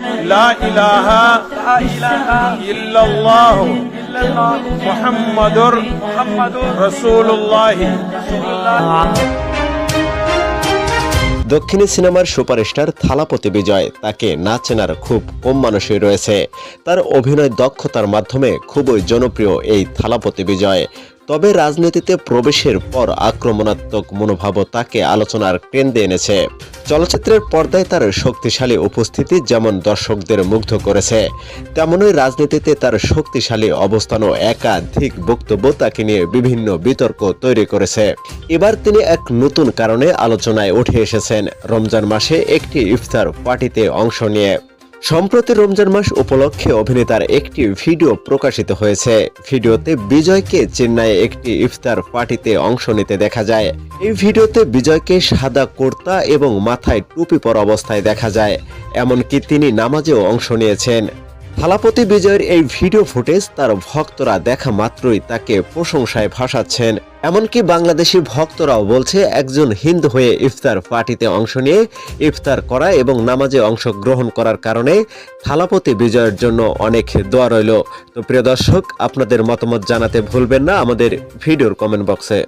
লা ইলাহা لا إله ইল্লাল্লাহ إلا الله মুহাম্মাদুর محمد রাসূলুল্লাহ رسول الله দক্ষিণী সিনেমার সুপারস্টার থালাপতি বিজয় তাকে না চেনার খুব কম মানুষই রয়েছে তার অভিনয় দক্ষতার মাধ্যমে খুবই জনপ্রিয় এই থালাপতি বিজয় তবে রাজনীতিতে প্রবেশের পর আক্রমণাত্মক মনোভাবও তাকে আলোচনার কেন্দ্রে এনেছে। চলচ্চিত্রের পর্দায় তার শক্তিশালী উপস্থিতি যেমন দর্শকদের মুগ্ধ করেছে, তেমনই রাজনীতিতে তার শক্তিশালী অবস্থান ও একাধিক বক্তব্য তাকে নিয়ে বিভিন্ন বিতর্ক তৈরি করেছে। এবার তিনি এক নতুন কারণে আলোচনায় উঠে এসেছেন। রমজান মাসে একটি ইফতার পার্টিতে অংশ নিয়ে। সম্প্রতি রমজান মাস উপলক্ষে অভিনেতার একটি ভিডিও প্রকাশিত হয়েছে। ভিডিওতে বিজয়কে চেন্নাইয়ে একটি ইফতার পার্টিতে অংশ নিতে দেখা যায়। এই ভিডিওতে বিজয়কে সাদা কুর্তা এবং মাথায় টুপি পরা অবস্থায় দেখা যায়। এমনকি তিনি নামাজেও অংশ নিয়েছেন। থালাপতি বিজয়ের এই ভিডিও ফুটেজ তার ভক্তরা দেখা মাত্রই তাকে প্রশংসায় ভাসাচ্ছেন। এমনকি বাংলাদেশি ভক্তরাও বলছে, একজন হিন্দু হয়ে ইফতার পার্টিতে অংশ নিয়ে ইফতার করা এবং নামাজে অংশগ্রহণ করার কারণে থালাপতি বিজয়ের জন্য অনেক দোয়া রইল। তো প্রিয় দর্শক, আপনাদের মতামত জানাতে ভুলবেন না আমাদের ভিডিওর কমেন্ট বক্সে।